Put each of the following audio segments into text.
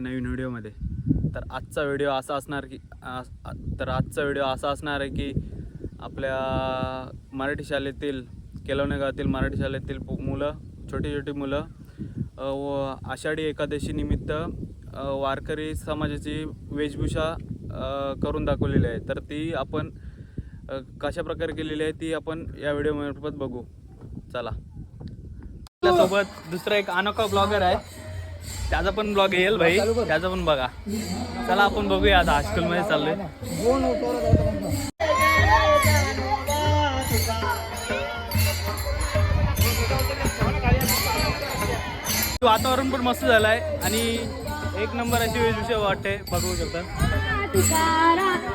आपल्या एका नवीन व्हिडिओमध्ये. तर आजचा व्हिडिओ असा असणार की तर आजचा व्हिडिओ असा असणार आहे की आपल्या मराठी शाळेतील केलवणे गावातील मराठी शाळेतील मुलं छोटी छोटी मुलं व आषाढी एकादशी निमित्त वारकरी समाजाची वेशभूषा करून दाखवलेली आहे. तर ती आपण कशा प्रकारे केलेली आहे ती आपण या व्हिडिओमार्फत बघू. चला. आपल्यासोबत दुसरा एक अनोखा ब्लॉगर आहे. त्याचा पण ब्लॉग येईल भाई त्याचा पण बघा चला आपण बघूया आता हायस्कूलमध्ये चाललोय वातावरण पण मस्त झालं आहे आणि एक नंबर अशी वेशभूषा वाटते बघू शकता तुकाराम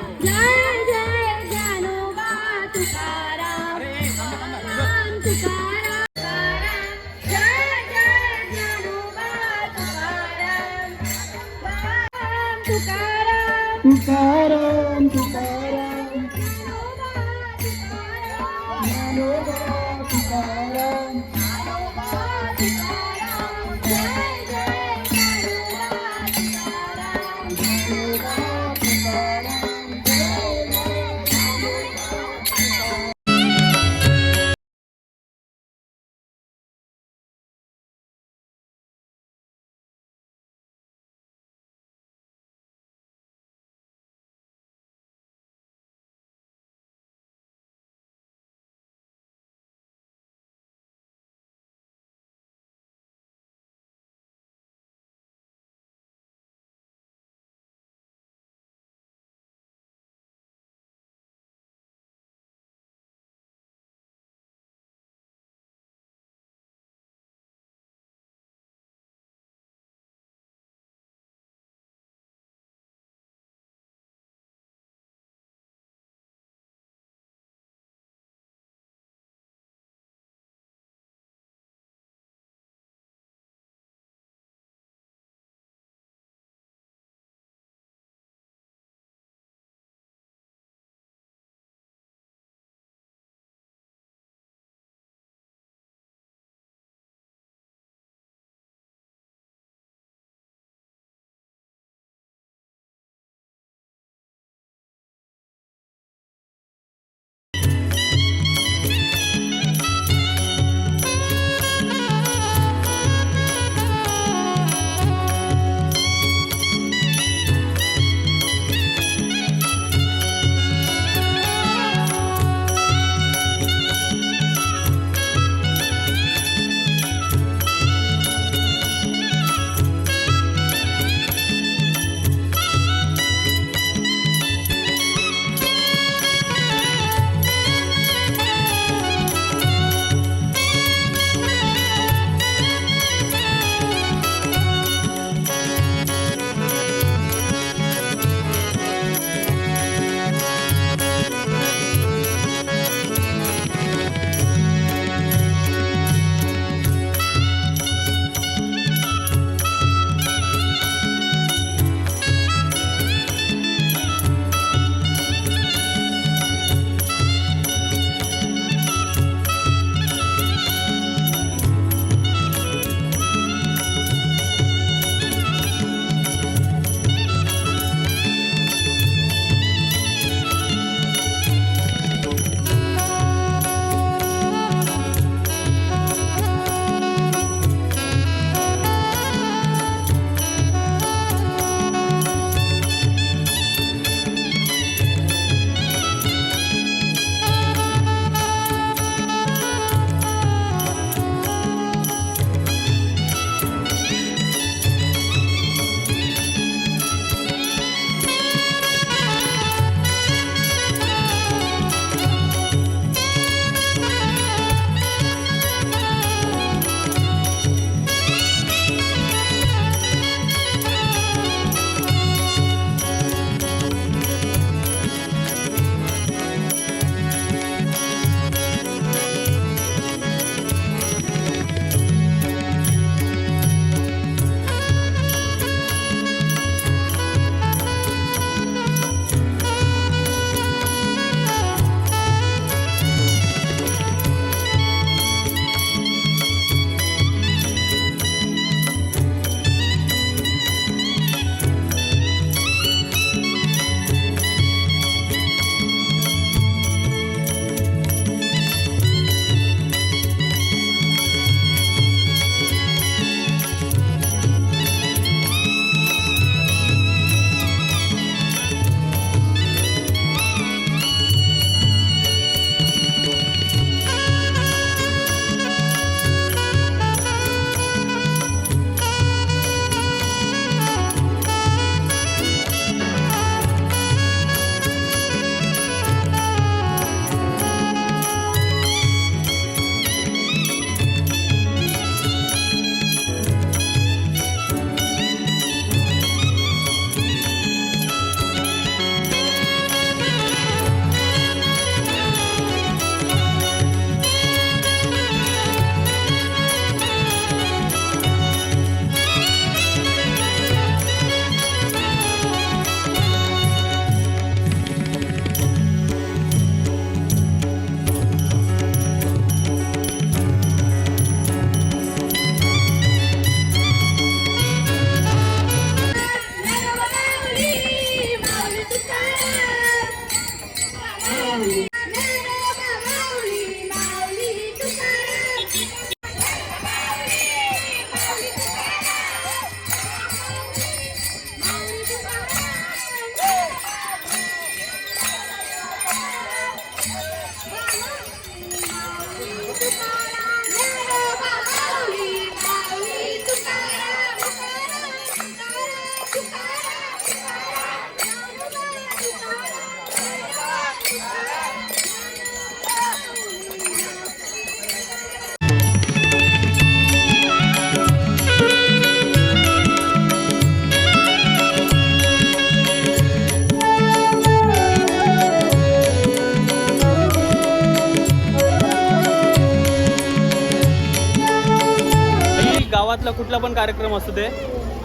कुठला पण कार्यक्रम असू दे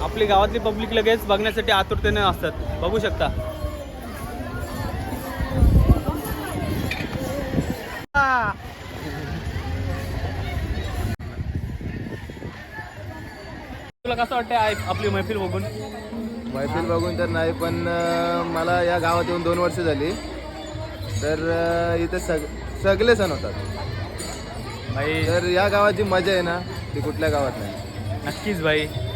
आपली गावातली पब्लिक लगेच बघण्यासाठी आतुरतेने असतात. बघू शकता. तुला कसं वाटतं आय- आपली मैफिल बघून? मैफिल बघून तर नाही पण अं, मला या गावात येऊन दोन वर्ष झाली. तर अं, इथे सग सगळे सण होतात. भाई तर या गावात जी मजा आहे ना ती कुठल्या गावात नाही. નક્કી જ ભાઈ.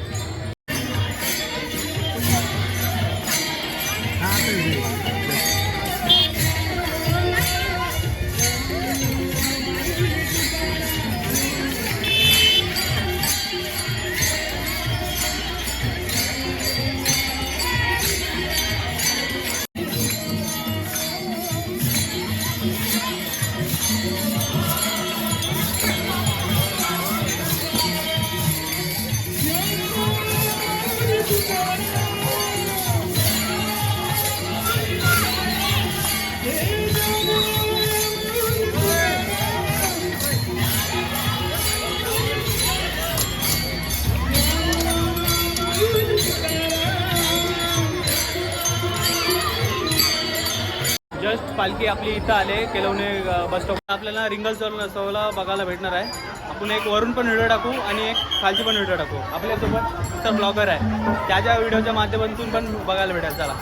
पालखी आपली इथं आले केलवणे बस स्टॉप आपल्याला रिंगल सोल सोहळा बघायला भेटणार आहे. आपण एक वरून पण व्हिडिओ टाकू आणि एक खालची पण व्हिडिओ टाकू. आपल्यासोबत तर ब्लॉगर आहे. त्याच्या व्हिडिओच्या माध्यमातून पण बघायला भेटायला चला.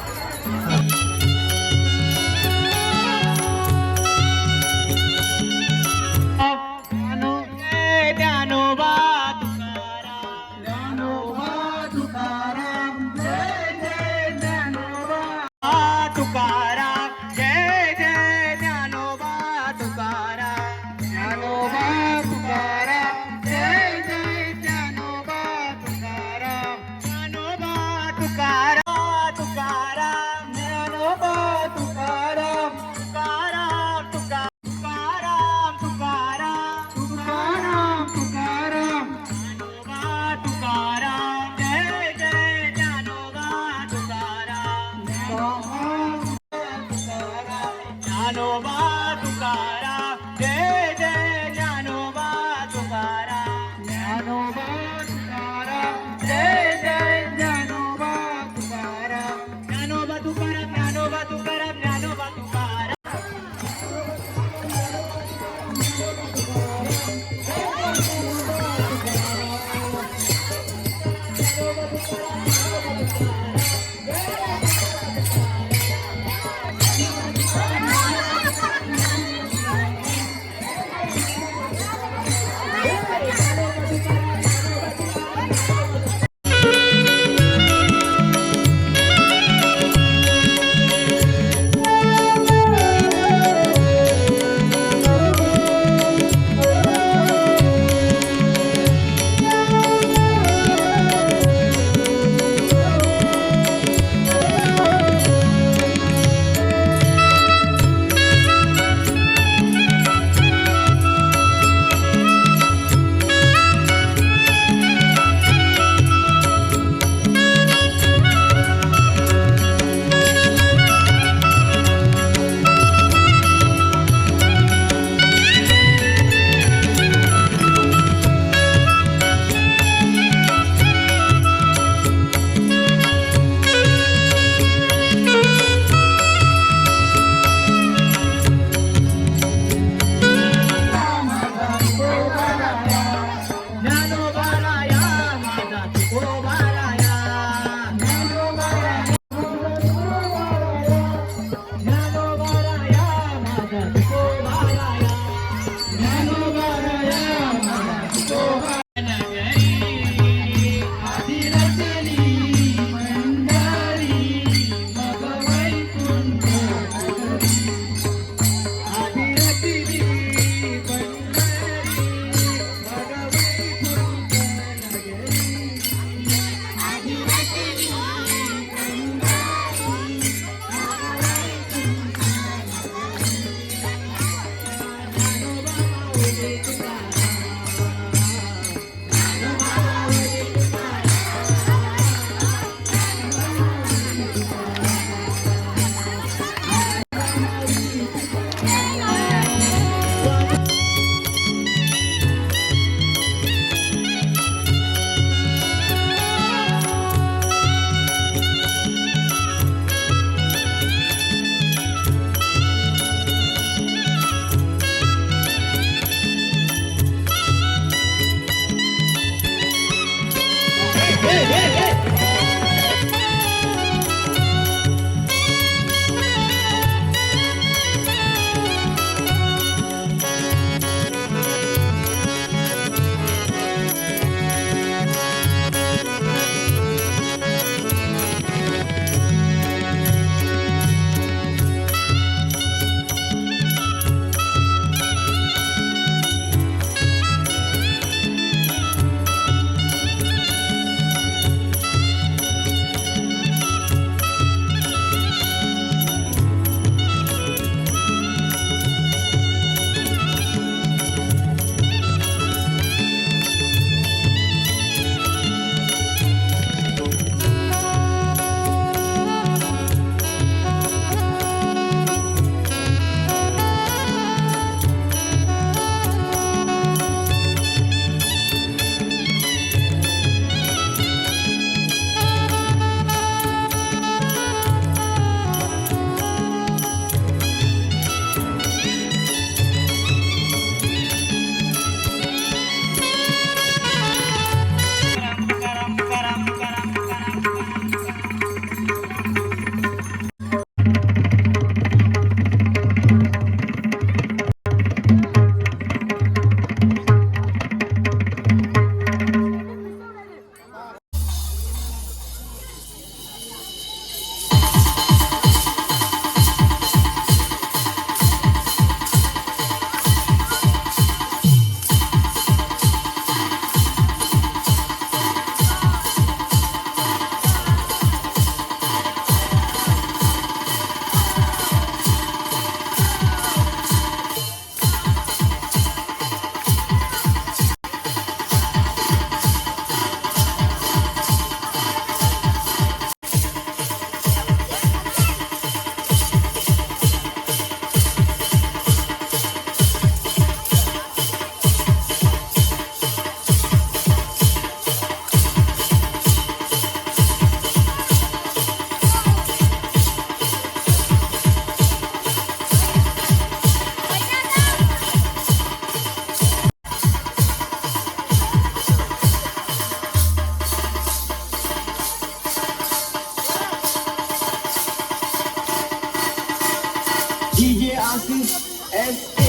artist SA.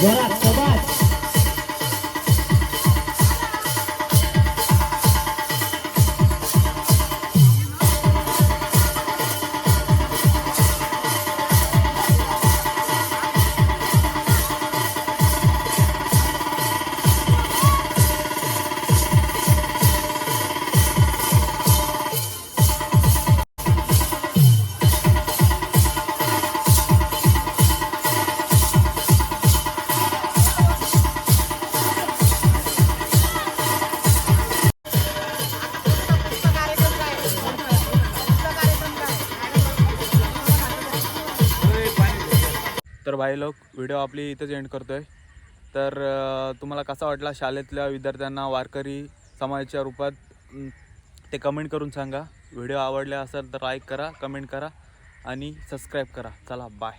There are तर भाई लोक व्हिडिओ आपली इथंच एंड करतो आहे तर तुम्हाला कसा वाटला शाळेतल्या विद्यार्थ्यांना वारकरी समाजाच्या रूपात ते कमेंट करून सांगा. व्हिडिओ आवडले असेल तर लाईक करा कमेंट करा आणि सबस्क्राईब करा. चला बाय